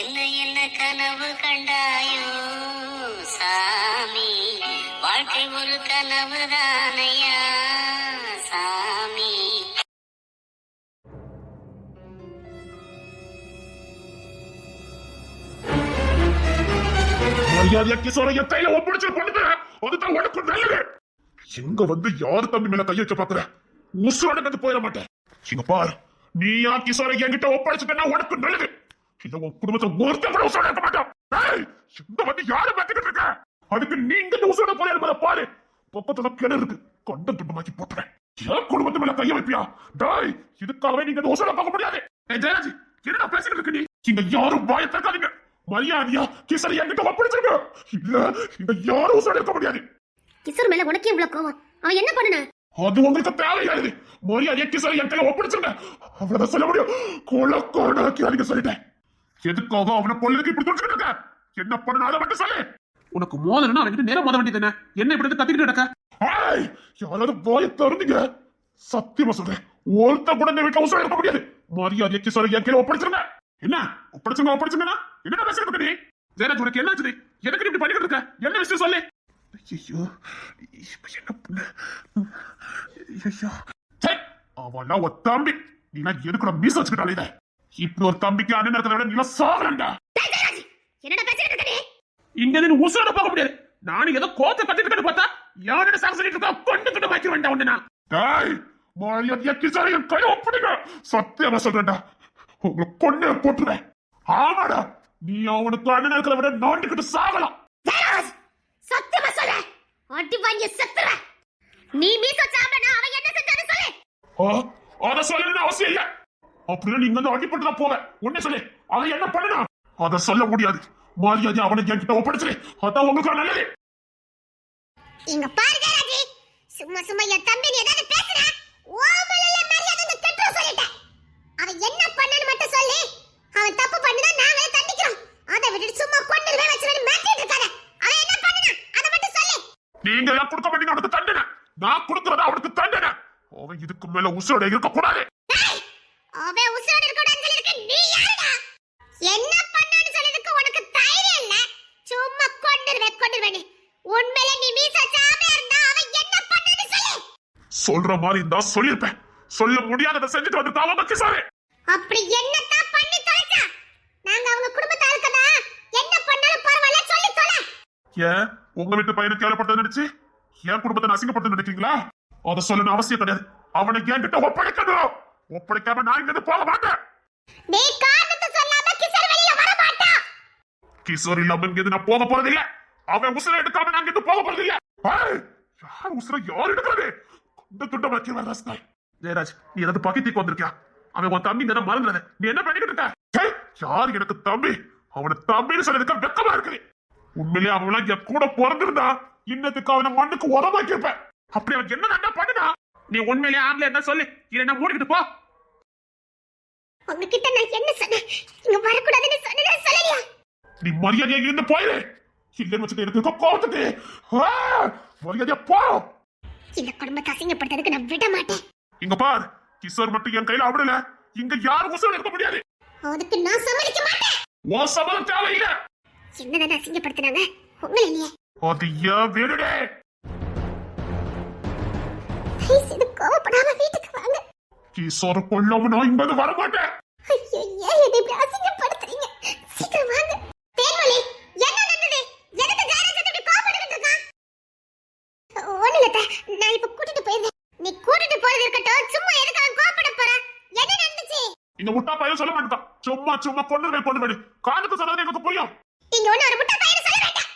என்ன என்ன கனவு கண்டாயோ சாமி? வாழ்க்கை ஒரு கனவு தானையா சாமி? மரியாதையா கிஷோர என் கையில ஒப்படைச்சு பண்ணுது அதுதான் உனக்கு நல்லது. எங்க வந்து யாரு தம்பி மேல கைய வச்சு பாக்குற? உசுரோட வந்து போயிட மாட்டேன். இங்க பாரு நீயா கிஷோர என்கிட்ட ஒப்படைச்சுட்டா உனக்கு நல்லது. இல்ல உன் குடும்பத்தை ஒருத்தன் கூட உசுரோட இருக்க ஏய், இங்க வந்து யாரு பார்த்துக்கிட்டு இருக்க? அதுக்கு நீங்க இந்த உசுரோட போய் மேல பாரு. பக்கத்துல கிணறு இருக்கு. கொண்ட துண்டமாக்கி போட்டுறேன். என் குடும்பத்து மேல கைய வைப்பியா? டாய் இதுக்காகவே நீங்க இந்த உசுரோட பார்க்க முடியாது. ஜெயராஜ் என்னடா பேசிக்கிட்டு இருக்க நீ? இங்க யாரும் வாய திறக்காதீங்க. மரியாதையா கிசரி என்கிட்ட ஒப்படைச்சிருக்க இல்ல இங்க யாரும் உசுரோட இருக்க முடியாது. கிஷோர் மேல உனக்கே இவ்வளவு கோவம்? அவன் என்ன பண்ணுன? அது உங்களுக்கு தேவையாது மரியாதையா கிசரி என் கையில ஒப்படைச்சிருங்க. அவ்வளவுதான் சொல்ல முடியும். கொலை அதிக சொல்லிட்டேன். எதுக்காக அவனை பொண்ணுக்கு இப்படி துடிச்சுக்கிட்டு இருக்க? என்ன பண்ணணும் அதை மட்டும் சொல்லு. உனக்கு மோதலன்னா அவன்கிட்ட நேரம் மோத வேண்டியது என்ன? இப்படி வந்து கத்திக்கிட்டு நடக்க யாராவது வாய திறந்தீங்க. சத்தியமா சொல்றேன். ஒருத்த கூட இந்த வீட்டுல உசுரோட இருக்க முடியாது. மரியாதையா கிசரி என் கையில ஒப்படைச்சிருங்க. என்ன? ஒப்படைச்சுங்க ஒப்படைச்சுங்கன்னா என்ன இருக்க நீ? ஜெயராஜ் உனக்கு என்னாச்சு எதுக்கு நீ இப்படி பண்ணிக்கிட்டு இருக்க? என்ன விஷயம் சொல்லு. ஐயோ இப்ப என்ன பண்ண? ஐயோ அவனா ஒரு தம்பி. நீனா எதுக்குற மீச வச்சுக்கிட்டாலே இப்படி ஒரு தம்பிக்கு அண்ணன் இருக்கிறத விட நீல சாகலண்டா என்னடா பேசிட்டு இருக்க நீ? இங்க இருந்து நீ உசுரோட போக முடியாது. நானும் ஏதோ கோத்த கத்திட்டு பார்த்தா யாரோட சாக சொல்லிட்டு இருக்கா கொண்டு கிட்ட வைக்க வேண்டாம் உண்டு நான். டேய் மரியாதையா கிசாரி என் கையை ஒப்பிடுங்க. சத்தியமா சொல்றேன்டா. உங்களை கொண்டு போட்டுருவேன். ஆமாடா நீ அவனுக்கு அண்ணன் இருக்கிறத விட நோண்டிக்கிட்டு சாகலாம். சத்தியமா சொல்லு அடி வாங்கி செத்துற நீ மீச சாப்பிடனா அவன் என்ன செஞ்சான்னு சொல்லு. ஆ, அத சொல்லணும்னு அவசியம் இல்ல. அப்படின்னா நீங்க வந்து அடிப்பட்டு தான் போவேன். உன்ன சொல்லு. அதை என்ன பண்ணனா? அத சொல்ல முடியாது. மரியாதை அவனை என்கிட்ட ஒப்படைச்சிரு. அதான் உங்களுக்கு நல்லது. இங்க பாரு ஜெயராஜ் சும்மா சும்மா என் தம்பி நீ ஏதாவது பேசுற ஓமலல மரியாதை இந்த கெட்டு சொல்லிட்டேன் அவன் என்ன பண்ணனு மட்டும் சொல்லு. அவன் தப்பு பண்ணினா நாங்களே தண்டிக்கிறோம். அதை விட்டுட்டு சும்மா கொண்டு வச்சிருந்து மாட்டிட்டு இருக்காத. அவன் என்ன பண்ணனா? அதை மட்டும் சொல்லு. நீங்க எல்லாம் கொடுக்க மாட்டீங்க அவனுக்கு தண்டனை. நான் கொடுக்கறதா அவனுக்கு தண்டனை. அவன் இதுக்கு மேல உசுரோட இருக்க கூடாது அவன் உசுரோட இருக்கக்கூடாதுன்னு சொல்லிருக்கு. நீ யாருடா? என்ன பண்ணான்னு சொல்லிருக்கு உனக்கு தைரியம் இல்ல. சும்மா கொண்டுருவே கொண்டுருவே உண்மையில நீ மீச சாம இருந்தா அவன் என்ன பண்ணான்னு சொல்லு. சொல்ற மாதிரி இருந்தா சொல்லிருப்பேன். சொல்ல முடியாததை செஞ்சுட்டு வந்து தாவ கிசாரு அப்படி என்னத்தான் பண்ணி தொலைச்சா? நாங்க அவங்க குடும்பத்தை இருக்கதா என்ன பண்ணாலும் பரவாயில்ல சொல்லி தொலை. ஏன்? உங்க வீட்டு பையனை கேவலப்படுத்த நினைச்சு என் குடும்பத்தை அசிங்கப்படுத்த நினைக்கிறீங்களா அதை சொல்லணும் அவசியம் கிடையாது. அவனுக்கு என்கிட்ட ஒப்படைக்கணும். ஒப்படைக்காம நான் இங்க போக மாட்டேன். நீ காரணத்தை சொல்லாம கிசர் வெளியில வர மாட்டா கிஷோர் இல்லாம இங்க நான் போக போறது இல்ல அவன் உசுர எடுக்காம நான் இங்க போக போறது இல்ல யார் உசுர யார் எடுக்கிறது? கொண்ட துண்ட வச்சு வரதாஸ்தாய் ஜெயராஜ் நீ ஏதாவது பக்கத்துக்கு வந்திருக்கியா? அவன் உன் தம்பி தான் மறந்துடாத. நீ என்ன பண்ணிக்கிட்டு இருக்க? யார் எனக்கு தம்பி? அவனை தம்பின்னு சொல்றதுக்கு வெக்கமா இருக்குது. உண்மையிலேயே அவன் என் கூட பிறந்திருந்தா இன்னத்துக்கு அவனை மண்ணுக்கு உரமாக்கி இருப்பேன் அப்படி அவன் என்ன நல்லா பண்ணுனா நீ உண்மையிலேயே ஆம்பளை என்ன சொல்லு. இல்லைன்னா மூடிக்கிட்டு போ. உங்ககிட்ட நான் என்ன சொன்னேன்? இங்க வரக்கூடாதுன்னு சொன்னதே சொல்லலையா? நீ மரியாதையா இருந்து போயிரு. இல்லைன்னு வச்சுட்டு எனக்கு கோவத்துக்கு. மரியாதையா போ. இந்த குடும்பத்தை அசிங்கப்படுத்துறதுக்கு நான் விட மாட்டேன். இங்க பார் கிஷோர் மட்டும் என் கையில ஆவிடல இங்க யாரும் உசுர இருக்க முடியாது. அதுக்கு நான் சம்மதிக்க மாட்டேன். உன் சம்மதம் தேவையில்லை. என்னதானே அசிங்கப்படுத்தினாங்க? உங்களை இல்லையே. அது ஏன் செய்து கோவப்படாம வீட்டுக்கு வாங்க. கிஷோர் கொல்லாம நான் இங்க வந்து வர மாட்டேன் ஐயோ ஏன் என்னை இப்படி அசிங்கப்படுத்துறீங்க? சீக்கிரம் வாங்க. தேன்மொழி என்ன நடந்தது? எதுக்கு ஜெயராஜ் இப்படி கோவப்பட்டுக்கிட்டு இருக்கான்? ஒண்ணு இல்ல அத்தை. நான் இப்ப கூட்டிட்டு போயிருந்தேன் நீ கூட்டிட்டு போறது இருக்கட்டும். சும்மா எதுக்கு அவன் கோவப்பட போற? என்ன நடந்துச்சு? இந்த முட்டா பையன் சொல்ல மாட்டான் சும்மா சும்மா கொண்டு போய் கொண்டு போய் காதுக்கு சொன்னது எனக்கு புரியும். நீங்க ஒண்ணு ஒரு முட்டை பையனை சொல்ல வேண்டாம்.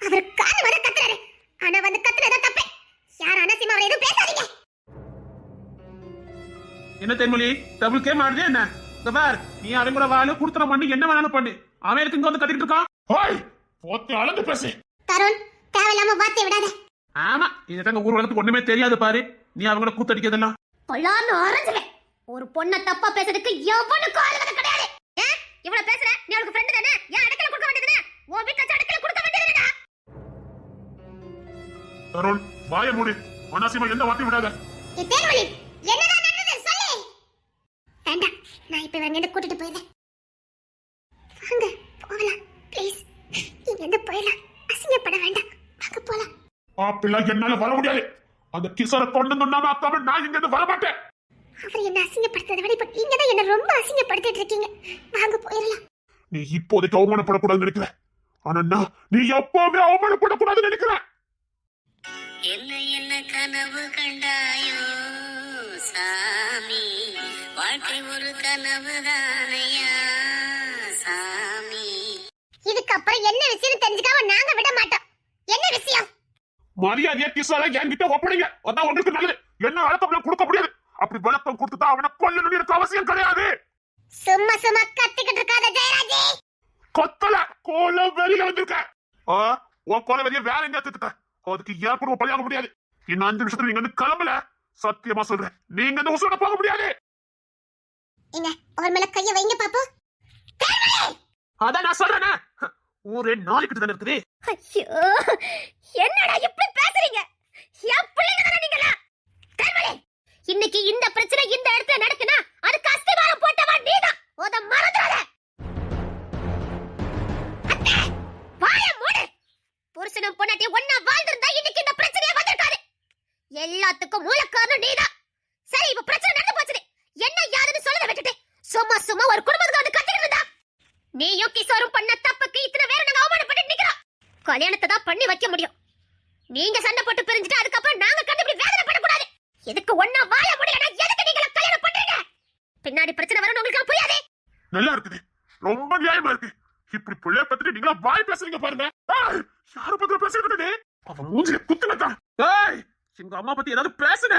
அவர் காது வர கத்துறாரு. ஆனா வந்து கத்துறதா தப்பு. யார் அனசிமா அவரை எதுவும் பேசாதீங்க. என்ன தென்மொழி? டபுள் கேம் ஆடுதே என்ன? இந்த பார் நீ அவன் கூட வாழ குடுத்துற பண்ணி என்ன வேணாலும் பண்ணு. அவன் எதுக்கு இங்க வந்து கத்திக்கிட்டு இருக்கான்? ஹாய்! போத்து அளந்து பேசு. தருண் தேவையில்லாம வார்த்தை விடாத. ஆமா இதுதாங்க ஊர் உலகத்துக்கு ஒண்ணுமே தெரியாது பாரு. நீ அவங்கள கூத்தடிக்கிறதெல்லாம். கொள்ளான்னு ஆரஞ்சுவேன் ஒரு பொண்ண தப்பா பேசுறதுக்கு எவனுக்கும் ஆளுநர் கிடையாது. இவ்வளவு பேசுற? நீ அவளுக்கு ஃப்ரெண்ட் தானே? ஏன் அடக்கல கொடுக்க வேண்டியதுதானே? உன் வச்சு அடக்கல கொடுக்க வேண்டியதுதானே? தருண் வாய மூடி. அனாசியமா எந்த வார்த்தையும் விடாத. தேன்மொழி நான் இப்போ இவங்க கூட்டிட்டு போயிடுறேன். வாங்க போகலாம் ப்ளீஸ் இங்கேருந்து போயிடலாம். அசிங்கப்பட வேண்டாம். வாங்க போகலாம் அப்படிலாம் என்னால வர முடியாது. அந்த கிசரை கொண்டு கொண்டாம அப்பாம நான் இங்கேருந்து வர மாட்டேன் அவர் என்ன அசிங்கப்படுத்ததை விட இப்போ நீங்க தான் என்ன ரொம்ப அசிங்கப்படுத்திட்டு இருக்கீங்க. வாங்க போயிடலாம். நீ இப்போதைக்கு அவமானப்படக்கூடாதுன்னு நினைக்கிற ஆனா நீ எப்பவுமே அவமானப்படக்கூடாதுன்னு நினைக்கிற என்ன என்ன கனவு கண்டாயோ சாமி? வாழ்க்கை ஒரு கனவு தானையா சாமி. இதுக்கப்புறம் என்ன விஷயம் தெரிஞ்சுக்காம நாங்க விட மாட்டோம். என்ன விஷயம்? மரியாதையா கிசோரை என்கிட்ட ஒப்படைங்க. அதான் உங்களுக்கு நல்லது. என்ன விளக்கம் கொடுக்க முடியாது. அப்படி விளக்கம் கொடுத்துட்டா அவனை கொல்லணும்னு எனக்கு அவசியம் கிடையாது. சும்மா சும்மா கத்திக்கிட்டு இருக்காத ஜெயராஜி. கொத்தல கோல வெளியில வந்திருக்க. ஆ, உன் கோல வெளிய வேற எங்க எடுத்துக்க அதுக்கு ஏற்படும் பழியாக முடியாது. இன்னும் அஞ்சு நிமிஷத்துல நீங்க வந்து கிளம்பல. சத்தியமா சொல்றேன். நீங்க இந்த உசுரோட போக முடியாது. ஒரு மேல கைய வைங்க பாப்போம் அதான் நான் சொல்றேனே. நாளைக்கு தானே இருக்குது. ஐயோ என்னடா இப்படி பேசுறீங்க? என் பிள்ளைங்க தானே நீங்களா கர்மலே இன்னைக்கு இந்த பிரச்சனை இந்த இடத்துல நடக்குனா அதுக்கு அஸ்திவாரம் போட்டவா நீதான். அத மறந்துடாத. அத்தை, வாயை மூடு. புருஷனும் பொண்டாட்டியும் ஒண்ணா வாழ்ந்திருந்தா இன்னைக்கு இந்த பிரச்சனையே வந்திருக்காது. எல்லாத்துக்கும் மூல காரணம் நீதான். சரி இப்ப பிரச்சனை நடந்து போச்சு என்ன யாருன்னு சொல்லத விட்டுட்டு. சும்மா சும்மா ஒரு குடும்பத்துக்கு வந்து கத்திக்கிட்டு இருந்தா. நீயும் கிஷோரும் பண்ண தப்புக்கு இத்தனை பேரை நாங்க அவமானப்பட்டு நிக்கிறோம். கல்யாணத்தை தான் பண்ணி வைக்க முடியும். நீங்க சண்டை போட்டு பிரிஞ்சுட்டு அதுக்கப்புறம் நாங்க கண்டுபிடி வேதனை படக்கூடாது எதுக்கு ஒண்ணா வாழ முடியலனா எதுக்கு நீங்க கல்யாணம் பண்றீங்க? பின்னாடி பிரச்சனை வரணும் உங்களுக்கு புரியாது? நல்லா இருக்குது. ரொம்ப நியாயமா இருக்கு. இப்படி பிள்ளைய பத்திட்டு நீங்களா வாய் பேசுறீங்க பாருங்க. யார பத்தி பேசுறது அவன் மூஞ்சில குத்துனதான் ஏய் எங்க அம்மா பத்தி ஏதாவது பேசுன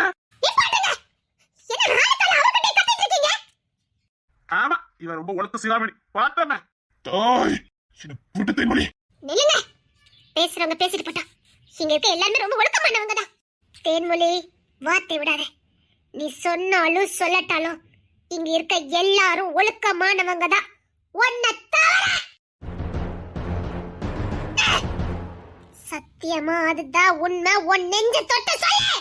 என்ன நாளைக்கு அவர்கிட்ட கத்திட்டு இருக்கீங்க ஆமா இவன் ரொம்ப உலக சிகாமணி பார்த்தமே தாய் என்ன விட்டு தேன்மொழி. நில்லுங்க. பேசுறவங்க பேசிட்டு போட்டா. இங்க இருக்க எல்லாருமே ரொம்ப ஒழுக்கமானவங்க தான் தேன்மொழி வார்த்தை விடாத. நீ சொன்னாலும் சொல்லட்டாலும் இங்க இருக்க எல்லாரும் ஒழுக்கமானவங்க தான் உன்னை தவிர! சத்தியமா அதுதான் உண்மை? உன் நெஞ்ச தொட்டு சொல்லு!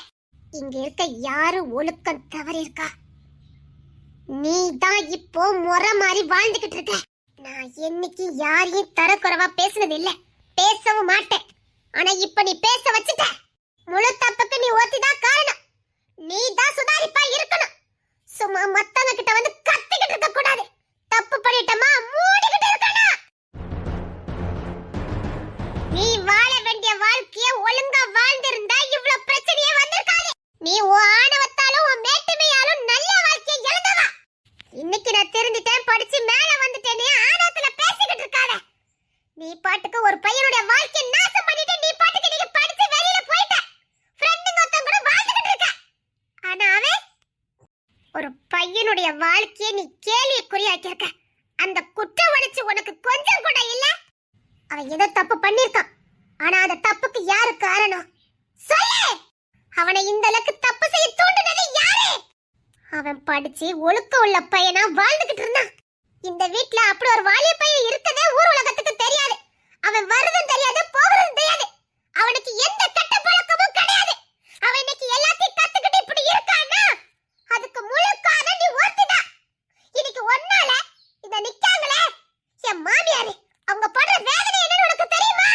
இங்க இருக்க யாரு ஒழுக்கம் தவறி இருக்கா நீ தான் இப்போ முறை மாதிரி வாழ்ந்துகிட்டு இருக்க. நான் என்னைக்கு யாரையும் தரக்குறைவா பேசுனது இல்ல பேசவும் மாட்டேன். ஆனா இப்ப நீ பேச வச்சுட்ட முழு தப்புக்கு நீ ஒத்திதான் காரணம் நீ தான் சுதாரிப்பா இருக்கணும் சும்மா மத்தவங்க கிட்ட வந்து கத்திக்கிட்டு இருக்க கூடாது தப்பு பண்ணிட்டமா மூடிக்கிட்டு இருக்கணும் நீ வாழ வேண்டிய வாழ்க்கைய ஒழுங்கா வாழ்ந்திருந்தா இவ்வளவு பிரச்சனையே வந்திருக்காது நீ உன் ஆணவத்தாலும் உன் மேட்டுமையாலும் நல்ல வாழ்க்கையை இழந்தவா இன்னைக்கு நான் தெரிஞ்சுட்டேன் படிச்சு மேல வந்துட்டேனே ஆணவத்துல பேசிக்கிட்டு இருக்காத நீ பாட்டுக்கு ஒரு பையனுடைய வாழ்க்கையை நாசம் பண்ணிட்டு நீ பாட்டுக்கு நீங்க படிச்சு வெளியில போயிட்ட ஃப்ரெண்டுங்க ஒருத்தன் கூட வாழ்ந்துகிட்டு இருக்க ஆனா அவன் ஒரு பையனுடைய வாழ்க்கையை நீ கேள்வி குறியாக்கியிருக்க அந்த குற்ற உணர்ச்சி உனக்கு கொஞ்சம் கூட இல்ல அவன் ஏதோ தப்பு பண்ணிருக்கான் ஆனா அந்த தப்புக்கு யாரு காரணம் சொல்லு அவனை இந்த அளவுக்கு தப்பு செய்ய தூண்டுனது யாரு அவன் ஒழுக்கம் உள்ள பையனா வாழ்ந்துகிட்டு இருந்தான். இந்த வீட்ல அப்படி ஒரு வாலிய பையன் இருக்கதே ஊர் உலகத்துக்கு தெரியாது. அவன் வருதும் தெரியாது போகிறதும் தெரியாது. அவனுக்கு எந்த கெட்ட பழக்கமும் கிடையாது. அவன் இன்னைக்கு எல்லாத்தையும் கத்துக்கிட்டு இப்படி இருக்கானா? அதுக்கு முழு காரணம் நீ ஒருத்திதான். இன்னைக்கு ஒன்னால இத நிக்காங்களே? என் மாமியாரு அவங்க படுற வேதனை என்னன்னு உனக்கு தெரியுமா?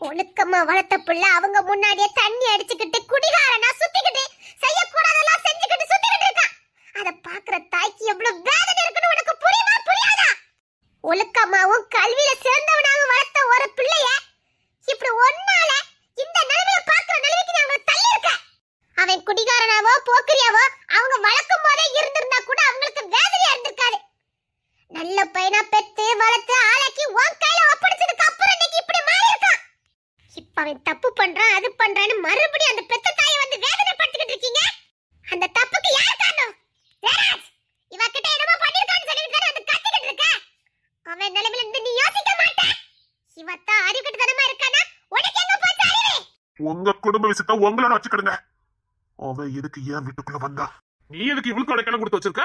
ஒழுக்கமா வளர்த்த புள்ள அவங்க முன்னாடியே தண்ணி அடிச்சுக்கிட்டு குடிகாரனா சுத்திக்கிட்டு செய்யக்கூடாதெல்லாம் அத பாக்குற தாய்க்கு எவ்வளவு வேதனை இருக்குன்னு உனக்கு புரியுமா புரியாதா? ஒழுக்கமாவும் கல்வியில சிறந்தவனாக வளர்த்த ஒரு பிள்ளைய இப்படி ஒன்னால இந்த நிலைமையில பாக்குற நிலைமைக்கு நான் அவனை தள்ளி இருக்க அவன் குடிகாரனாவோ போக்கிரியாவோ அவங்க வளர்க்கும் போதே இருந்திருந்தா கூட அவங்களுக்கு வேதனையா இருந்திருக்காது. நல்ல பையனா பெத்து வளர்த்து ஆளாக்கி உன் கையில ஒப்படைச்சதுக்கு அப்புறம் இன்னைக்கு இப்படி மாறி இருக்கான் இப்ப அவன் தப்பு பண்றான் அது பண்றான்னு மறுபடியும் அந்த பெத்த தாயை வந்து வேதனைப்படுத்திக்கிட்டு இருக்கீங்க அந்த தப்புக்கு யார் காரணம் ஜெயராஜ் இவ கிட்ட என்னமோ பண்ணிருக்கான்னு சொல்லிட்டு அது கத்திக்கிட்டு இருக்க அவன் நிலைமையில இருந்து நீ யோசிக்க மாட்ட இவத்தான் அறிவுக்கிட்டு இருக்கானா உனக்கு எங்க போச்சு அறிவு உங்க குடும்ப விஷயத்த உங்களோட வச்சுக்கிடுங்க. அவன் எதுக்கு ஏன் வீட்டுக்குள்ள வந்தா? நீ எதுக்கு இவளுக்கு அடைக்கலம் கொடுத்து வச்சிருக்க?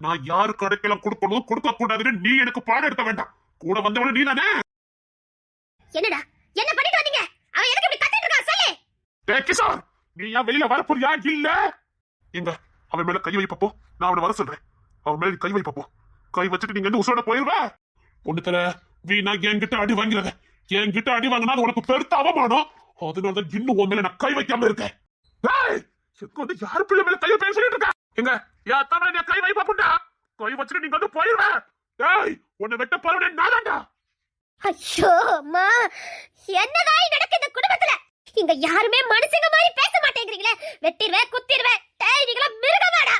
நான் யாருக்கு அடைக்கலம் கொடுக்கணும் கொடுக்க கூடாதுன்னு நீ எனக்கு பாடம் எடுக்க வேண்டாம். கூட வந்தவன நீ தானே என்னடா? என்ன பண்ணிட்டு வந்தீங்க? அவன் எதுக்கு இப்படி கத்திட்டு இருக்கான் சொல்லு! டேய் கிஷோர்! நீ ஏன் வெளியில வரப்போறியா? இல்ல! எங்க? அவன் மேல கை வைப்பப்போ நான் அவனை வர சொல்றேன். அவன் மேல கை வைப்பப்போ கை வச்சுட்டு நீங்க வந்து உசோட போயிருவ? ஒண்ணு தர வீணா என்கிட்ட அடி வாங்கிறத என்கிட்ட அடி வாங்கினா உனக்கு பெருத்த அவமானம். அதனாலதான் இன்னும் உன் மேல நான் கை வைக்காம இருக்கேன். வந்து யாரு பிள்ளை மேல கையை பேச சொல்லிட்டு இருக்க? எங்க? என் அத்தா மேல கை வை பாப்புண்டா. கை வச்சுட்டு நீங்க வந்து போயிருவ டேய் உன்னை வெட்ட போறவனே நாதான்டா ஐயோ அம்மா. என்னதான் நடக்கு இந்த குடும்பத்துல? இங்க யாருமே மனுஷங்க மாதிரி பேச மாட்டேங்கிறீங்களே. வெட்டிடுவேன் குத்திடுவேன். டேய் நீங்களா மிருகமாடா.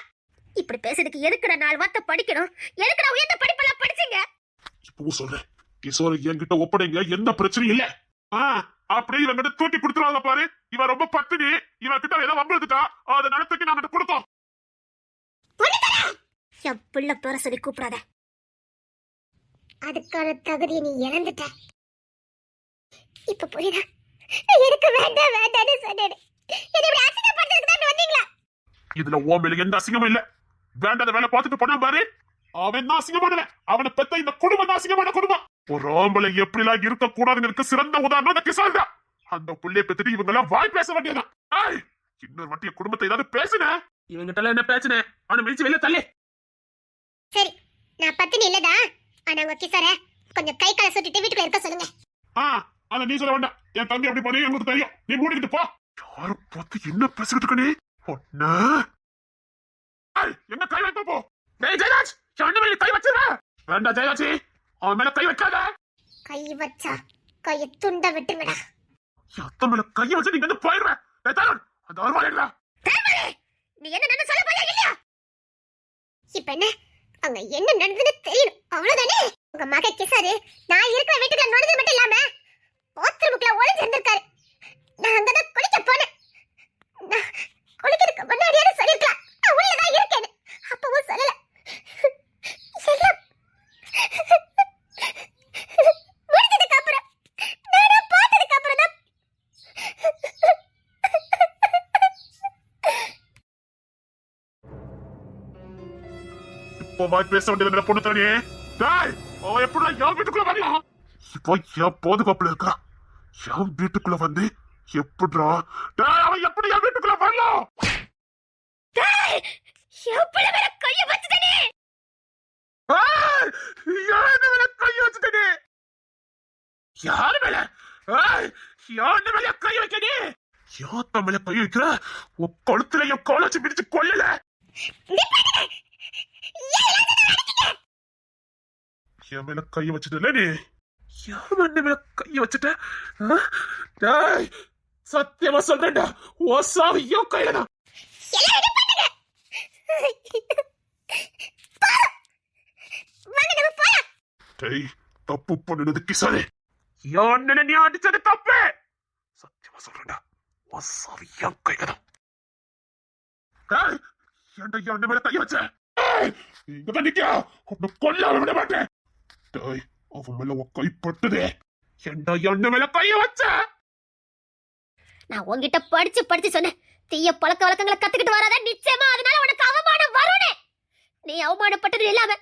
இப்படி பேசுறதுக்கு எதுக்கு நான் நாலு வார்த்தை படிக்கணும்? எதுக்கு நான் உயர்ந்த படிப்பெல்லாம் படிச்சீங்க? இப்பவும் சொல்றேன். கிஷோர் என்கிட்ட ஒப்படைங்க எந்த பிரச்சனையும் இல்ல. அப்படியே இவங்கிட்ட தூக்கி கொடுத்துருவாங்க பாரு. இவன் ரொம்ப பத்தினி. இவன் கிட்ட ஏதோ வம்பிழுத்துட்டா அதனால தூக்கி நாங்க கொடுத்தோம் என் பிள்ளை பேர சொல்லி கூப்பிடாத. அதுக்கான தகுதியை நீ இழந்துட்ட. இப்ப புரியுதா? எனக்கு வேண்டாம் வேண்டாம்னு சொன்னேன். இதுல ஓ மேல எந்த அசிங்கமும் இல்ல. வேண்டாத வேலை பார்த்துட்டு போனா பாரு. அவன் தான் அசிங்கமானவன் அவனை பெத்த இந்த குடும்பம் தான் அசிங்கமான குடும்பம். ஒரு ஆம்பளை எப்படிலாம் இருக்க கூடாதுங்கிறதுக்கு சிறந்த உதாரணம் இந்த கிஷோர் தான் அந்த புள்ளைய பெத்துட்டு இவங்க எல்லாம் வாய் பேச வேண்டியதான் ஏய், இன்னொரு வாட்டி குடும்பத்தை ஏதாவது பேசுன. இவங்கிட்ட எல்லாம் என்ன பேச்சுனே அவனை மிதிச்சு வெளியே தள்ளி. சரி நான் பத்தினி இல்லதா ஆனா உங்க கிசார கொஞ்சம் கை காலை சுட்டிட்டு வீட்டுக்குள்ள இருக்க சொல்லுங்க. ஆ அத நீ சொல்ல வேண்டாம். என் தம்பி அப்படி பண்ணி எங்களுக்கு தெரியும். நீ மூடிக்கிட்டு போ. யாரு பார்த்து என்ன பேசிக்கிட்டு இருக்க நீ? என்ன கை வைக்க போ. டேய் ஜெயராஜ்! மேல கை வச்சிருவ வேண்டாம் ஜெயராஜ் அவன் மேல கை வைக்காத. கை வச்சா கையை துண்ட விட்டுங்கடா என் அத்தை மேல கையை வச்சு நீங்க வந்து போயிடுவேன் அந்த அருவாள் நீ என்ன சொல்ல போறியா இல்லையா? இப்ப என்ன? அங்க என்ன நடந்ததுன்னு தெரியணும். அவ்வளவுதானே? உங்க மக கிசாரு நான் இருக்கிற வீட்டுக்குள்ள நுழைஞ்சது மட்டும் இல்லாம பாத்ரூமுக்குள்ள ஒளிஞ்சு இருந்திருக்காரு நான் அங்கதான் குளிக்க போனேன் நான் குளிக்கிறதுக்கு முன்னாடியே சொல்லிருக்கலாம் நான் உள்ளதான் இருக்கேன்னு அப்பவும் சொல்லல எல்லாம் முடிஞ்சதுக்கு அப்புறம் நானா பார்த்ததுக்கு அப்புறம் தான் வாய் பேச வேண்டியது பொண்ணு தனியே டேய் அவன் எப்படி என் வீட்டுக்குள்ள வரலாம் இப்போ என் பாதுகாப்புல இருக்கான் என் வீட்டுக்குள்ள வந்து எப்படிடா? டேய் அவன் எப்படி என் வீட்டுக்குள்ள வரலாம் எப்படி மேல கைய வச்சுட்டனே? ஏய், யார் மேல கை வச்சுட்டே யாரு மேல? ஏய், யார் மேல கை வைக்கனே? யாத்த மேல கை வைக்கிற? உன் கழுத்துல என் கால வச்சு பிடிச்சு கொல்லல. என் மேல கை வச்சுட்டல நீ யார் மண்ணு மேல கை வச்சுட்ட? சத்தியமா சொல்றேன்டா. ஓ சாவி என் கையில தான் வாங்க நம்ம போலாம். டேய் தப்பு பண்ணுனது கிசானே. என் நீ அடிச்சது தப்பு? சத்தியமா சொல்றேன்டா. உன் சாவி என் கையில தான் டேய், ஏன்டா என் மேல கை வச்ச? இங்கதான் நிக்க உன்னை கொல்லாம விட மாட்டேன். டேய் அவன் மேல உன் கை பட்டுதே ஏன்டா என் மேல கைய வச்ச நான் உன்கிட்ட படிச்சு படிச்சு சொன்னேன் தீய பழக்க வழக்கங்களை கத்துக்கிட்டு வராத நிச்சயமா அதனால உனக்கு அவமானம் வரும்னு நீ அவமானப்பட்டது இல்லாம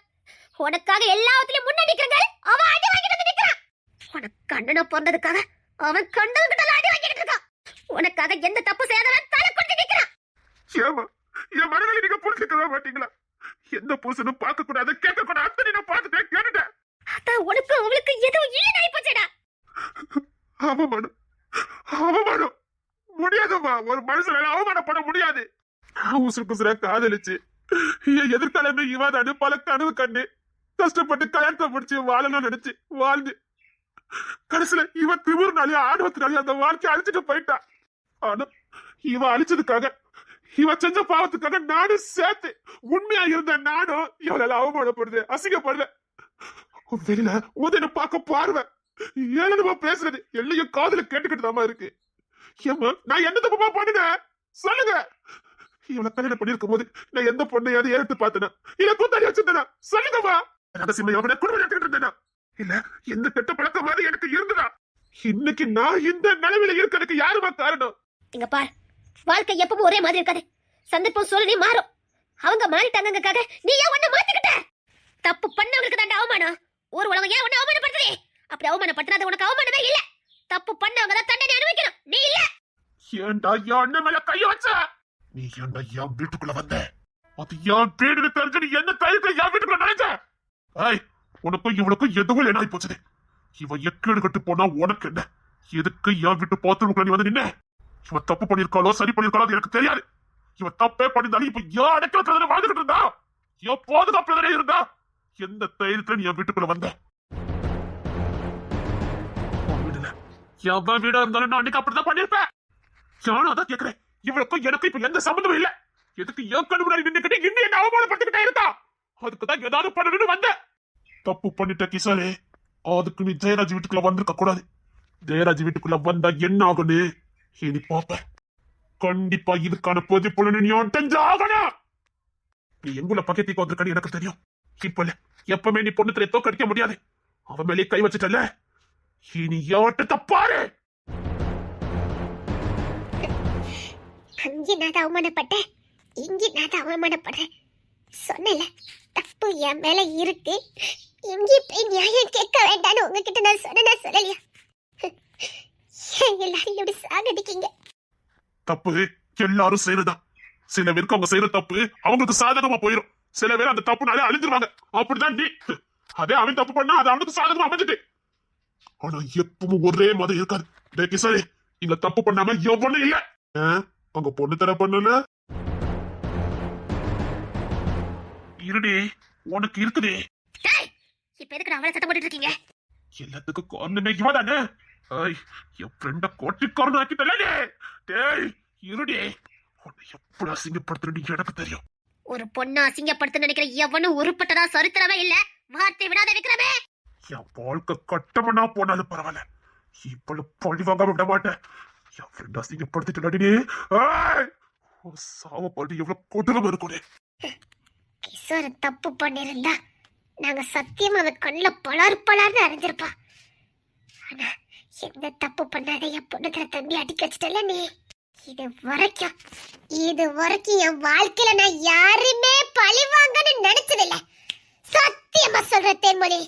உனக்காக எல்லாத்துலயும் முன்னாடி நிக்கிறங்க அவன் அடி வாங்கிட்டு வந்து நிக்கிறான் உனக்கு அண்ணனா பிறந்ததுக்காக அவன் கண்டவங்கிட்ட அடி வாங்கிட்டு இருக்கான் உனக்காக எந்த தப்பு செய்யாதவன் தலை குடிச்சு நிக்கிறான் ஏமா என் மனதில் நீங்க புரிஞ்சுக்கவே மாட்டீங்களா எந்த பூசணும் பார்க்க கூடாது கேட்க கூடாது நான் பார்த்துட்டேன் கேட்டுட்டேன் பார்த்தா உனக்கு அவளுக்கு ஏதோ இல்லைன்னு போச்சடா. அவமானம். அவமானம். முடியாதம்மா. ஒரு மனுஷனால அவமானப்பட முடியாது. நான் உசுறு குசுரா காதலிச்சு எதிர்காலமே இவாதானு பல கனவு கண்டு கஷ்டப்பட்டு கல்யாணத்தை முடிச்சு வாழணும்னு நினைச்சு வாழ்ந்து கடைசியில இவன் திமிர்னாலே ஆணவத்தினாலே அந்த வாழ்க்கையை அழிச்சிட்டு போயிட்டான் ஆனா இவ அழிச்சதுக்காக இவன் செஞ்ச பாவத்துக்காக நானும் சேர்த்து உண்மையா இருந்த நானும் இவளால அவமானப்படுது அசிங்கப்படுது. வெளியில உதவி பார்க்க பார்வை. ஏளனமா பேசுறது? எல்லையும் காதுல கேட்டுக்கிட்டு இருக்கு. ஏமா நான் என்ன தப்புமா பண்ணினேன்? சொல்லுங்க. இவளை கல்யாணம் பண்ணிருக்கும் போது நான் எந்த பொண்ணையாவது ஏத்து பார்த்தேனா? இல்ல கூத்தாடி வச்சிருந்தேனா? சொல்லுங்கம்மா. ரகசியமா அவனை குடும்பம் நடத்திட்டு இருந்தேனா? இல்ல எந்த கெட்ட பழக்கமாவது எனக்கு இருந்ததா? இன்னைக்கு நான் இந்த நிலவில இருக்கிறதுக்கு யாருமா காரணம்? இங்க பார். வாழ்க்கை எப்பவும் ஒரே மாதிரி இருக்காது. சந்தர்ப்பம் சொல்லி மாறும். அவங்க மாறிட்டாங்கங்கக்காக நீ ஏன் ஒண்ணு மாத்திக்கிட்ட? தப்பு பண்ணவங்களுக்கு தாண்டா அவமானம். ஒரு உலகம் ஏன் ஒண்ணு அவமானப்படுத்துறே அப்படி அவமானப்படுத்துறது உனக்கு அவமானமே இல்ல. தப்பு பண்ணவங்க தான் தண்டனை அனுபவிக்கணும். நீ இல்ல. ஏன்டா என் அண்ணன் மேல கைய வச்ச? நீ ஏன்டா என் வீட்டுக்குள்ள வந்த? அது என் வீடுன்னு தெரிஞ்சு நீ என்ன தைரியத்துல என் வீட்டுக்குள்ள நினைச்ச ஏய் உனக்கும் இவனுக்கும் எதுவும் என்ன போச்சது? இவ எக்கேடு கட்டு போனா உனக்கு என்ன? எதுக்கு என் வீட்டு பாத்ரூம்குள்ள நீ வந்து நின்ன? இவன் தப்பு பண்ணிருக்காளோ சரி பண்ணிருக்காளோ எனக்கு தெரியாது. இவன் தப்பே பண்ணிருந்தாலும் இப்ப ஏன் அடைக்கல வாழ்ந்துகிட்டு இருந்தா? என் பாதுகாப்புல இருந்தா? எந்த தைரியத்துல நீ என் வீட்டுக்குள்ள வந்த. உன் வீடுல எவன் வீடா இருந்தாலும் நான் அன்னைக்கு அப்படிதான் பண்ணிருப்பேன் நானும் அதான் கேக்குறேன். இவளுக்கும் எனக்கும் இப்ப எந்த சம்மந்தமும் இல்ல. எதுக்கு என் கண்ணு முன்னாடி நின்னுக்கிட்டு இன்னும் என்ன அவமானப்படுத்திக்கிட்டே இருந்தா அதுக்கு தான் ஏதாவது பண்ணணும்னு வந்த தப்பு பண்ணிட்ட கிசாலே அதுக்கு நீ ஜெயராஜ் வீட்டுக்குள்ள வந்திருக்க கூடாது. ஜெயராஜ் வீட்டுக்குள்ள வந்தா என்ன ஆகுன்னு இனி பாப்ப கண்டிப்பா இதுக்கான பொது புலனு நீ ஆகணும். நீ எங்குள்ள பக்கத்துக்கு வந்திருக்கன்னு எனக்கு தெரியும். இப்ப எப்பவுமே நீ பொண்ணு தெரிய தோக்கடிக்க முடியாது. அவன் மேலே கை வச்சுட்டல இனி யாட்டத்தை பாரு? அங்கே நான் அவமானப்பட்டேன். இங்கே நான் அவமானப்படுறேன். சொன்னல தப்பு என் மேல இருக்கு. இங்கே போய் நியாயம் கேட்க வேண்டாம்னு உங்ககிட்ட நான் சொன்னா சொல்லலையா? எல்லாரும் இப்படி சாகடிக்கீங்க? தப்பு எல்லாரும் செய்யறதுதான் சில பேருக்கு அவங்க செய்யற தப்பு அவங்களுக்கு சாதகமா போயிடும் சில பேர் அந்த தப்புனாலே அழிஞ்சிருவாங்க. அப்படிதான் நீ அதே அவன் தப்பு பண்ணா அது அவனுக்கு சாதகமா அமைஞ்சிட்டு. ஆனா எப்பவும் ஒரே மாதிரி இருக்காது. டே கிசாரி இந்த தப்பு பண்ணாம எவனும் இல்ல? உங்க பொண்ணு தர பண்ணல? இருடி உனக்கு இருக்குதே டேய், இப்ப எதுக்கு அவளை சத்தம் போட்டுட்டு இருக்கீங்க? எல்லாத்துக்கும் காரணமே தானே ஐய், என் ஃப்ரெண்ட கோட்டிக்காரன் ஆக்கிட்டல டேய் இருடி. உன்னை எப்படி அசிங்கப்படுத்துறேன்னு எனக்கு தெரியும். ஒரு பொண்ணை அசிங்கப்படுத்த நினைக்கிற எவனும் உருப்பட்டதா சரித்திரமே இல்ல? வார்த்தை விடாத விக்ரமே! என் வாழ்க்கை கட்டமனா போனாலும் பரவாயில்ல. இப்பள பழி வாங்காம விட மாட்டேன். என் ஃப்ரெண்ட் அசிங்கப்படுத்திட்டு சாவ பழி எவ்வளவு கொடூரம் இருக்கும் கிஷோர் தப்பு பண்ணிருந்தா நாங்க சத்தியமா அவ கண்ணுல பலார் பலார்னு அறிஞ்சிருப்பா ஆனா எந்த தப்பு பண்ணாத என் பொண்ணுக்கிற தம்பி அடிக்க வச்சிட்டல நீ? இது வரைக்கும் இது வரைக்கும் என் வாழ்க்கையில நான் யாருமே பழி வாங்கன்னு நினைச்சதில்ல. சத்தியமா சொல்ற தேன்மொழி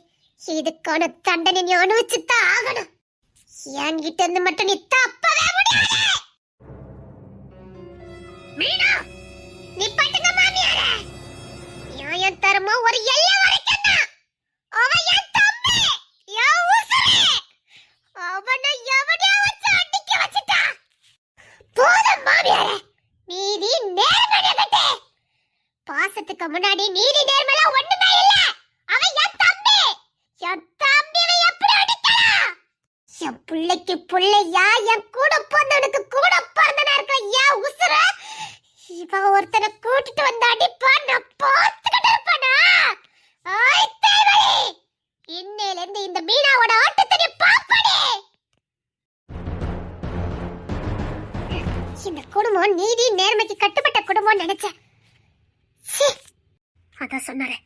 இதுக்கான தண்டனை நீ அனுபவிச்சுதான் ஆகணும். என்கிட்ட இருந்து மட்டும் நீ தப்பவே முடியாது. மீனா நீ பட்டுங்க மாமியாரே. நியாயம் தரமோ ஒரு எல்லை வரைக்கும் தான். அவன் என் தம்பி என் உசுரே. அவனை எவனையோ வச்சு அடிக்க வச்சுட்டான். போதும் மாமியாரே. நீதி நேர்மறை கட்டே பாசத்துக்கு முன்னாடி நீதி நேர்மையா ஒண்ணுமே இல்ல. அவன் என் தம்பி. என் தம்பியை எப்படி அடிக்கலாம் என் பிள்ளைக்கு பிள்ளையா என் கூட பிறந்தவனுக்கு கூட பிறந்தனா இருக்க? ஏன் உசுர? இவ ஒருத்தனை கூட்டிட்டு வந்து அடிப்பான். நான் பார்த்துக்கிட்டு இருப்பானா? ஆய் இன்னையில இருந்து இந்த மீனாவோட ஆட்டத்தை நீ பாப்படி இந்த குடும்பம் நீதி நேர்மைக்கு கட்டுப்பட்ட குடும்பம் நினைச்சேன். அதான் சொன்னாரே.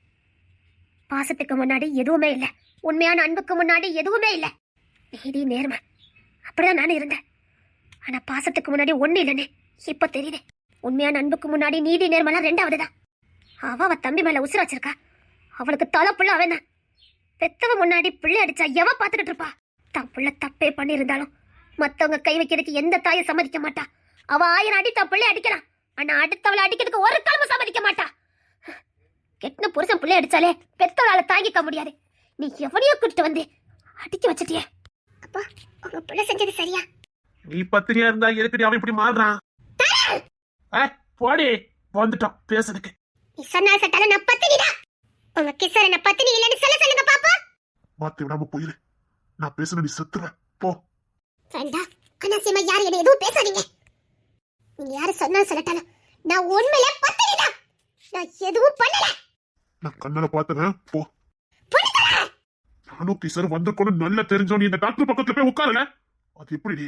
பாசத்துக்கு முன்னாடி எதுவுமே இல்ல. உண்மையான அன்புக்கு முன்னாடி எதுவுமே இல்ல. நீதி நேர்மை. அப்படிதான் நானும் இருந்தேன். ஆனா பாசத்துக்கு முன்னாடி ஒண்ணு இல்லைன்னு இப்ப தெரியுது. உண்மையான அன்புக்கு முன்னாடி நீதி நேர்மைலாம் ரெண்டாவது தான் அவ அவ தம்பி மேல உசுர வச்சிருக்கா. அவளுக்கு தலை புள்ள அவன் தான் பெத்தவ முன்னாடி பிள்ளை அடிச்சா எவ பாத்துக்கிட்டு இருப்பா? தான் புள்ள தப்பே பண்ணியிருந்தாலும் மத்தவங்க கை வைக்கிறதுக்கு எந்த தாயை சம்மதிக்க மாட்டா. அவ ஆயிரம் அடி தான் பிள்ளை அடிக்கலாம் ஆனா அடுத்தவளை அடிக்கிறதுக்கு ஒரு காலமும் சம்மதிக்க மாட்டா. கெட்டின புருஷன் பிள்ளை அடிச்சாலே பெத்தவளால தாங்கிக்க முடியாது. நீ எவனையோ கூட்டிட்டு வந்து அடிக்க வச்சிட்டியே. அப்பா உங்க பிள்ளை செஞ்சது சரியா? நீ பத்திரியா இருந்தா எதுக்கடி அவன் இப்படி மாறுறான்? போடி. வந்துட்டான் பேசுறதுக்கு. நீ சொன்னா சட்டால நான் பத்தினிடா. உங்க கிசர நான் பத்தினி இல்லைன்னு சொல்ல சொல்லுங்க பாப்பா. மாத்தி விடாம போயிரு. நான் பேசுன நீ செத்துருவேன். போ. வேண்டாம் அனாசியமா யாரும் என்ன எதுவும் பேசாதீங்க. நீங்க யாரு சொன்னா சொல்லட்டாலும் நான் உண்மையில பத்தினிடா நான் எதுவும் பண்ணல. நான் கண்ணால பார்த்தேன். போ. நானும் கிசர் வந்திருக்கணும் நல்லா தெரிஞ்சோம். நீ இந்த டாக்டர் பக்கத்துல போய் உட்காரல? அது எப்படி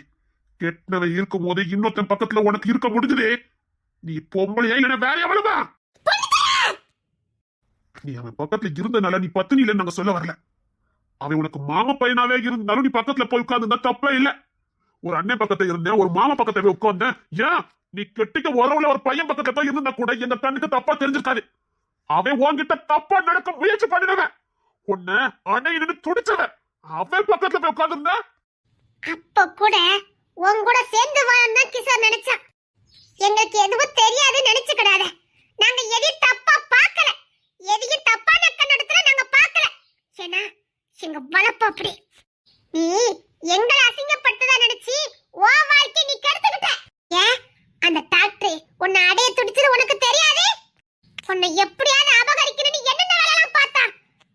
கெட்டவன் இருக்கும் போது இன்னொருத்தன் பக்கத்துல உனக்கு இருக்க முடிஞ்சதே. நீ பொம்பளையா இல்லைன்னா வேற எவ்வளவா நீ அவன் பக்கத்துல இருந்தனால நீ பத்தினி இல்லைன்னு நாங்க சொல்ல வரல. அவன் உனக்கு மாமா பையனாவே இருந்தாலும் நீ பக்கத்துல போய் உட்கார்ந்து தப்பே இல்ல. ஒரு அண்ணன் பக்கத்துல இருந்தேன் ஒரு மாமா பக்கத்துல போய் உட்கார்ந்தேன். ஏன் நீ கெட்டிக்க உறவுல ஒரு பையன் பக்கத்துல தான் இருந்தா கூட எங்க கண்ணுக்கு தப்பா தெரிஞ்சிருக்காது. அவன் உன்கிட்ட தப்பா நடக்க முயற்சி பண்ணிடுவேன் உன்னை அணையின்னு துடிச்சவன். அவன் பக்கத்துல போய் உட்கார்ந்துருந்தா? அப்ப கூட உன் கூட சேர்ந்து வாழணும் தான் கிஷோர் நினைச்சான். எங்களுக்கு எதுவும் தெரியாது நினைச்சுக்கிடாத. நாங்க எதையும் தப்பா பார்க்கல. எதையும் தப்பான நடத்துல நாங்க பார்க்கல. ஏன்னா எங்க வளர்ப்பு அப்படி. நீ எங்களை அசிங்கப்படுத்ததா நினைச்சு ஓ வாழ்க்கை நீ கெடுத்துக்கிட்ட? ஏன் அந்த டாக்டர் உன்னை அடைய துடிச்சது உனக்கு தெரியாது? உன்னை எப்படியாவது அபகரிக்கணும்னு என்னென்ன வேலைலாம் பார்த்தா?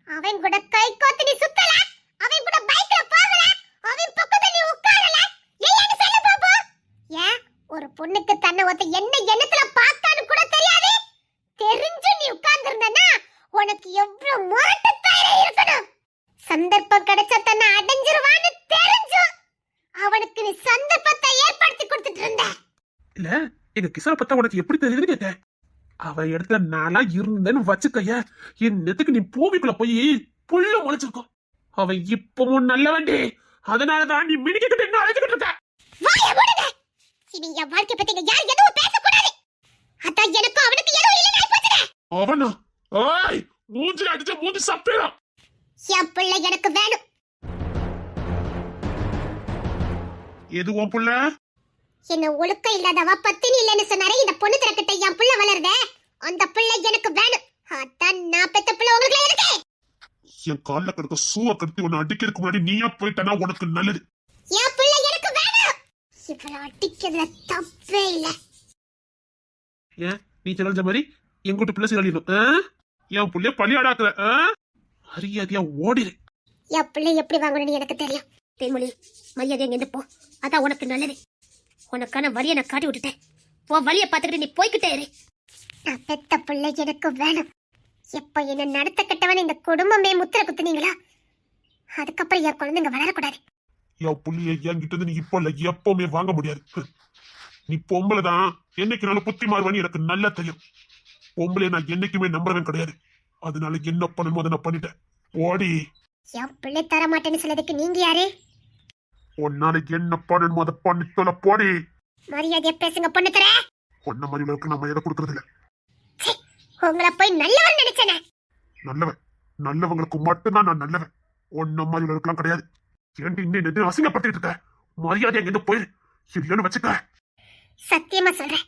அவன் கூட கை கோத்து நீ சுத்தல? அவன் கூட பைக்ல போகல? அவன் பக்கத்துல நீ உட்காரல? ஏன்னு சொல்ல பாப்பா ஏன் ஒரு பொண்ணுக்கு தன்னை ஒருத்த என்ன எண்ணத்துல பார்த்தான்னு கூட தெரியாது? தெரிஞ்சு நீ உட்கார்ந்திருந்தனா உனக்கு எவ்வளவு முரட்டு தைரியம் இருக்கணும்? சந்தர்ப்பம் கிடைச்சா தன்னை அடைஞ்சிருவான்னு தெரிஞ்சும். அவனுக்கு நீ சந்தர்ப்பத்தை ஏற்படுத்தி கொடுத்துட்டு இருந்த. இல்ல எங்க கிசார பத்தா உனக்கு எப்படி தெரியுதுன்னு கேட்டேன். அவ இடத்துல நானா இருந்தேன்னு வச்சுக்கைய என் நெத்துக்கு நீ பூமிக்குள்ள போய் புல்ல முளைச்சிருக்கும். அவன் இப்பவும் நல்ல வண்டி அதனாலதான் நீ மினிக்கிட்டு என்ன அழைச்சுக்கிட்டு இருக்க? என் வாழ்க்கை பத்தி யார் எதுவும் பேசக்கூடாது. அதான் எனக்கும் அவனுக்கு எதுவும் போச்சுங்க அவனா? ஏய் மூஞ்சி அடிச்ச மூஞ்சி சப்பிடும் என் பிள்ளை எனக்கு வேணும். எது உன் புள்ள? என்ன ஒழுக்கம் இல்லாதவ பத்தினி இல்லைன்னு சொன்னாரே இந்த பொண்ணு திறக்கிட்ட என் பிள்ளை வளருதே. அந்த பிள்ளை எனக்கு வேணும். அதான் நான் பெத்த பிள்ளை உங்களுக்கு இருக்கு என் கால்ல கிடக்க சூவ கடுத்து உன்னை அடிக்கிறதுக்கு முன்னாடி நீயா போயிட்டனா உனக்கு நல்லது. என் பிள்ளை எனக்கு வேணும். இவளை அடிக்கிறதுல தப்பே இல்ல. ஏன்? நீ சொல்ற மாதிரி எங்கூட்டு பிள்ளை சீரழிடும் என் புள்ளைய பழியாடாக்குற? மரியாதையா ஓடிடு என் பிள்ளை எப்படி வாங்கணும்னு எனக்கு தெரியும். தேன்மொழி மரியாதை எங்க போ. அதான் உனக்கு நல்லது. உனக்கான வழியை நான் காட்டி விட்டுட்டேன். உன் வழியை பார்த்துக்கிட்டு நீ போய்கிட்டே இரு. நான் பெத்த பிள்ளை எனக்கு வேணும். எப்ப என்ன நடத்த கெட்டவன் இந்த குடும்பமே முத்திர குத்துனீங்களா? அதுக்கப்புறம் என் குழந்தைங்க வளரக்கூடாது. என் புள்ளிய என்கிட்ட இருந்து நீ இப்ப இல்ல எப்பவுமே வாங்க முடியாது. நீ பொம்பளை தான் என்னைக்குனாலும் புத்தி மாறுவான்னு எனக்கு நல்லா தெரியும். பொம்பளை நான் என்னைக்குமே நம்புறவன் கிடையாது. அதனால என்ன பண்ணணுமோ அதை நான் பண்ணிட்டேன். ஓடி. என் பிள்ளை தர மாட்டேன்னு சொல்லதுக்கு நீங்க யாரு? உன்னால என்ன பண்ணணுமோ அதை பண்ணி தொலை போடி. மரியாதையா பேசுங்க பொண்ணு தர. உன்ன மாதிரி உள்ளவருக்கு நம்ம எதை கொடுக்கறது இல்ல. உங்களை போய் நல்லவன் நினைச்சனே. நல்லவன். நல்லவங்களுக்கு மட்டும்தான் நான் நல்லவன். உன்ன மாதிரி உள்ளவருக்குலாம் கிடையாது. ஏன்டி இன்னும் நின்று அசிங்கப்பட்டுட்டு இருக்க? மரியாதை எங்க போயிரு? இல்லைன்னு வச்சுக்க. சத்தியமா சொல்றேன்.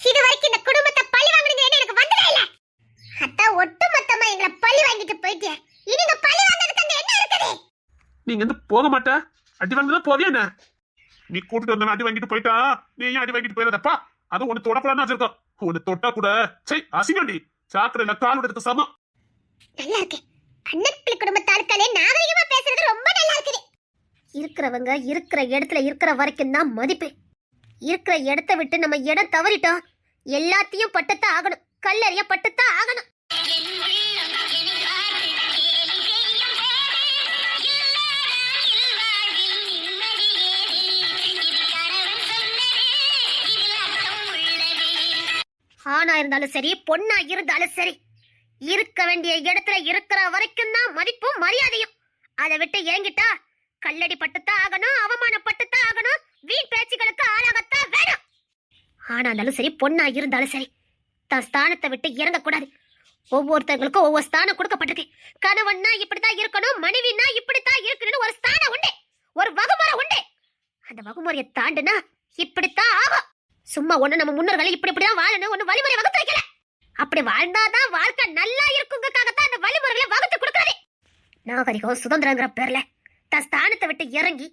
இது வரைக்கும் இந்த குடும்பத்தை பழி வாங்குனீங்க எனக்கு வந்ததே இல்ல. அதான் ஒட்டு மொத்தமா எங்களை பழி வாங்கிட்டு போயிட்டிய. இனி இந்த பழி வாங்குறதுக்கு அங்க என்ன இருக்குது? நீங்க வந்து போக மாட்டா. அடி வாங்கதான் போவியா என்ன? நீ கூட்டிட்டு வந்த அடி வாங்கிட்டு போயிட்டா. நீ ஏன் அடி வாங்கிட்டு போயிடாதப்பா. அது உன்னை தொடப்படான்னு வச்சிருக்கோம் உன்னை தொட்டா கூட சை அசிங்கண்டி சாக்கடையில கால் விடுறதுக்கு சமம். நல்லா இருக்கு. அண்ணன் குடும்பத்து ஆட்களே நாகரிகமா பேசுறது ரொம்ப நல்லா இருக்குது. இருக்கிறவங்க இருக்கிற இடத்துல இருக்கிற வரைக்கும் தான் மதிப்பு. இருக்கிற இடத்த விட்டு நம்ம இடம் தவறிட்டோம். எல்லாத்தையும் பட்டுத்தான் ஆகணும். கல்லறிய பட்டுத்தான் ஆகணும். ஆணா இருந்தாலும் சரி பொண்ணா இருந்தாலும் சரி இருக்க வேண்டிய இடத்துல இருக்கிற வரைக்கும் தான் மதிப்பும் மரியாதையும். அதை விட்டு இறங்கிட்டா கல்லடி பட்டுத்தான் ஆகணும் அவமானப்பட்டுத்தான் ஆகணும் வீண் பேச்சுகளுக்கு ஆளாகத்தான் வேணும். ஆனா இருந்தாலும் சரி பொண்ணா இருந்தாலும் சரி தன் ஸ்தானத்தை விட்டு இறங்கக்கூடாது. ஒவ்வொருத்தவங்களுக்கும் ஒவ்வொரு ஸ்தானம் கொடுக்கப்பட்டிருக்கு. கணவன்னா இப்படித்தான் இருக்கணும் மனைவினா இப்படித்தான் இருக்கணும்னு ஒரு ஸ்தானம் உண்டு. ஒரு வகுமுறை உண்டு. அந்த வகுமுறையை தாண்டுனா இப்படித்தான் ஆகும். சும்மா ஒண்ணு நம்ம முன்னோர்களை இப்படி இப்படிதான் வாழணும் ஒண்ணு வழிமுறை வகுத்து வைக்கல. அப்படி வாழ்ந்தாதான் வாழ்க்கை நல்லா இருக்குங்கக்காகத்தான் அந்த வழிமுறைகளை வகுத்து கொடுக்கறது. நாகரிகம் சுதந்திரங்கிற பேர்ல தன் ஸ்தானத்தை விட்டு இறங்கி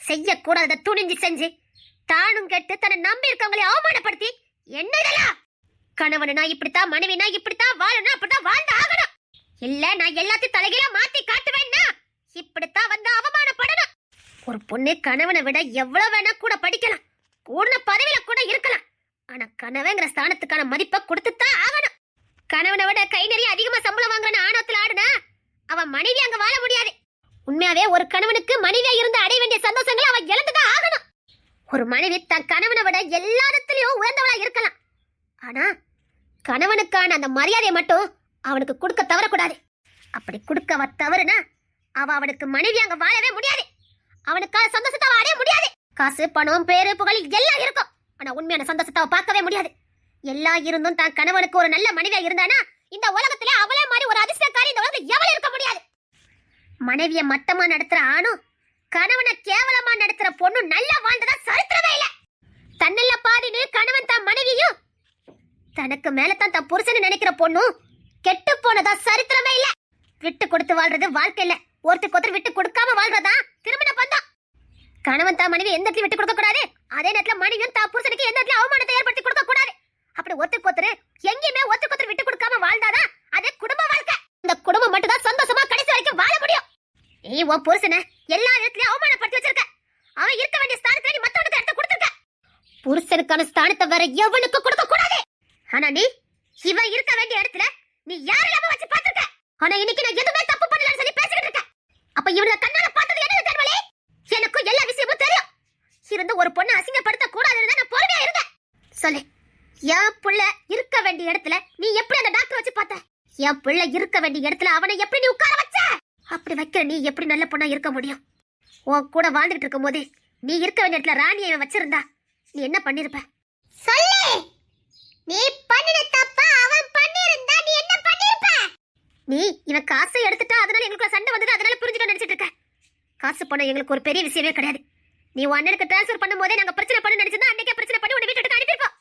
செய்யக்கூடாத துணிஞ்சு செஞ்சு தானும் கெட்டு தன்னை நம்பி இருக்கவங்களை அவமானப்படுத்தி என்ன இதெல்லாம்? கணவனா இப்படித்தான் மனைவினா இப்படித்தான் வாழணும் அப்படித்தான் வாழ்ந்து ஆகணும் இல்ல நான் எல்லாத்தையும் தலைகீழ மாத்தி காட்டுவேன்னா இப்படித்தான் வந்து அவமானப்படணும். ஒரு பொண்ணு கணவனை விட எவ்வளவு வேணா கூட படிக்கலாம். கூடுன பதவியில கூட இருக்கலாம். ஆனா கணவங்கிற ஸ்தானத்துக்கான மதிப்பை கொடுத்துத்தான் ஆகணும். கணவனை விட கை நிறைய அதிகமா சம்பளம் வாங்குறன்னு ஆணவத்துல ஆடுனா அவன் மனைவி அங்க வாழ முடியாது. உண்மையாவே ஒரு கணவனுக்கு மனைவியா இருந்து அடைய வேண்டிய சந்தோஷங்களை அவன் இழந்துதான் ஆகணும். ஒரு மனைவி தன் கணவனை விட எல்லா இடத்துலயும் உயர்ந்தவளா இருக்கலாம். ஆனா கணவனுக்கான அந்த மரியாதையை மட்டும் அவனுக்கு கொடுக்க தவறக்கூடாது. அப்படி கொடுக்க அவ தவறுனா அவ அவனுக்கு மனைவி அங்க வாழவே முடியாது. அவனுக்கான சந்தோஷத்தை வாழவே அடைய முடியாது. காசு பணம் பேரு புகழ் எல்லாம் இருக்கும். ஆனா உண்மையான சந்தோஷத்தை அவ பார்க்கவே முடியாது. எல்லாம் இருந்தும் தான் கணவனுக்கு ஒரு நல்ல மனைவியா இருந்தானா இந்த உலகத்துல அவளே மாதிரி ஒரு அதிர்ஷ்டக்காரி இந்த உலகத்துல எவ்வளவு இருக்க முடியாது. மனைவிய மட்டமா நடத்துற ஆணும் கணவனை கேவலமா நடத்துற பொண்ணு நல்லா வாழ்ந்ததா சரித்திரமே இல்ல. தன்னல்ல பாதினு கணவன் தான் மனைவியும் தனக்கு மேல தான் தன் புருஷன் நினைக்கிற பொண்ணும் கெட்டு போனதா சரித்திரமே இல்ல. விட்டு கொடுத்து வாழ்றது வாழ்க்கை இல்ல. ஒருத்தருக்கு ஒருத்தர் விட்டு கொடுக்காம வாழ்றதா? திருமண பந்தம். கணவன் தான் மனைவி எந்த இடத்துல விட்டு கொடுக்க கூடாது. அதே நேரத்துல மனைவியும் தான் புருஷனுக்கு எந்த இடத்துல அவமானத்தை ஏற்படுத்தி கொடுக்க கூடாது. அப்படி ஒருத்தருக்கு ஒருத்தர் எங்கேயுமே ஒருத்தருக்கு ஒருத்தர் விட்டு கொடுக்காம வாழ்ந்தாதான் அதே குடும்ப வாழ்க்கை. இந்த குடும்பம் மட்டும் தான் சந்தோஷமா கடைசி வரைக்கும் வாழ முடியும். நீ உன் புருஷனை எல்லா இடத்துலயும் அவமானப்படுத்தி வச்சிருக்க. அவன் இருக்க வேண்டிய ஸ்தானத்தை நீ மத்தவனுக்கு எடுத்து கொடுத்துருக்க. புருஷனுக்கான ஸ்தானத்தை வேற எவனுக்கு கொடுக்க கூடாது. ஆனா நீ இவ இருக்க வேண்டிய இடத்துல நீ யாரெல்லாம வச்சு பார்த்துருக்க? ஆனா இன்னைக்கு நான் எதுவுமே தப்பு பண்ணலன்னு சொல்லி பேசிக்கிட்டு இருக்கேன். அப்ப இவனை கண்ணால பார்த்தது என்ன தெரியவலே எனக்கும் எல்லா விஷயமும் தெரியும். இருந்து ஒரு பொண்ணை அசிங்கப்படுத்த கூடாதுன்னு நான் பொறுமையா இருந்தேன். சொல்லு என் புள்ள இருக்க வேண்டிய இடத்துல நீ எப்படி அந்த டாக்டர் வச்சு பார்த்த? என் புள்ள இருக்க வேண்டிய இடத்துல அவனை எப்படி நீ உட்கார வச்ச? அப்படி வைக்கிற நீ எப்படி நல்ல பொண்ணா இருக்க முடியும்? உன் கூட வாழ்ந்துட்டு இருக்கும் போது நீ இருக்க வேண்டிய இடத்துல ராணியை வச்சிருந்தா நீ என்ன பண்ணிருப்ப? சொல்லு! நீ பண்ணின தப்ப அவன் பண்ணிருந்தா நீ என்ன பண்ணிருப்ப? நீ இவன் காசை எடுத்துட்டா அதனால எங்களுக்கு சண்டை வந்தது அதனால புரிஞ்சுக்க நினைச்சிட்டு இருக்க. காசு பணம் எங்களுக்கு ஒரு பெரிய விஷயமே கிடையாது. நீ உன் அண்ணனுக்கு டிரான்ஸ்ஃபர் பண்ணும்போதே நாங்க பிரச்சனை பண்ண நினைச்சிருந்தா அன்னைக்கே பிரச்சனை பண்ணி உன்னை வீட்டுக்கு அனுப்பியிருப்போம்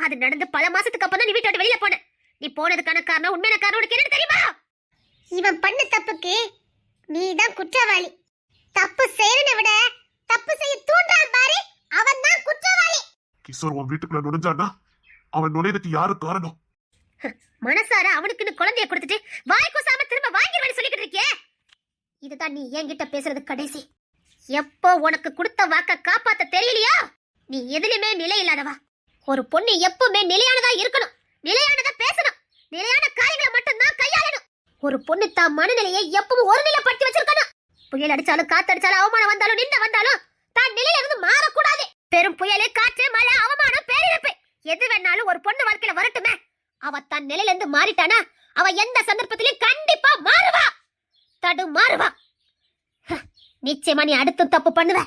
அது நடந்து பல மாசத்துக்கு அப்புறம் தான் நீ வீட்டை விட்டு வெளியில போன. நீ போனதுக்கான காரணம் உண்மையான காரணம் உனக்கு என்ன தெரியுமா? இவன் பண்ண தப்புக்கு நீ தான் குற்றவாளி. தப்பு செய்யறதை விட தப்பு செய்ய தூண்டான் பாரு அவன் தான் குற்றவாளி. கிஷோர் உன் வீட்டுக்குள்ள நுழைஞ்சானா அவன் நுழையதுக்கு யாரு காரணம்? மனசார அவனுக்குன்னு குழந்தைய கொடுத்துட்டு வாய் கூசாம திரும்ப வாங்கிடுவேன்னு சொல்லிக்கிட்டு இருக்கியே இதுதான் நீ என்கிட்ட பேசுறது கடைசி. எப்போ உனக்கு கொடுத்த வாக்க காப்பாத்த தெரியலையா? நீ எதுலயுமே நிலை இல்லாதவா? ஒரு பொண்ணு எப்பவுமே நிலையானதா இருக்கணும். நிலையானதா பேசணும். நிலையான காரியங்களை மட்டும்தான் கையாளணும். ஒரு பொண்ணு தான் மனநிலையை எப்பவும் ஒரு நிலைப்படுத்தி வச்சிருக்கணும். புயல் அடிச்சாலும் காத்தடிச்சாலும் அவமானம் வந்தாலும் நின்று வந்தாலும் தான் நிலையில இருந்து மாறக்கூடாது. பெரும் புயலு காற்று மழை அவமானம் பேரிழப்பு. எது வேணாலும் ஒரு பொண்ணு வாழ்க்கையில வரட்டுமே. அவ தன் நிலையில இருந்து மாறிட்டானா? அவ எந்த சந்தர்ப்பத்திலயும் கண்டிப்பா மாறுவா. தடு மாறுவா நிச்சயமா நீ அடுத்தும் தப்பு பண்ணுவ.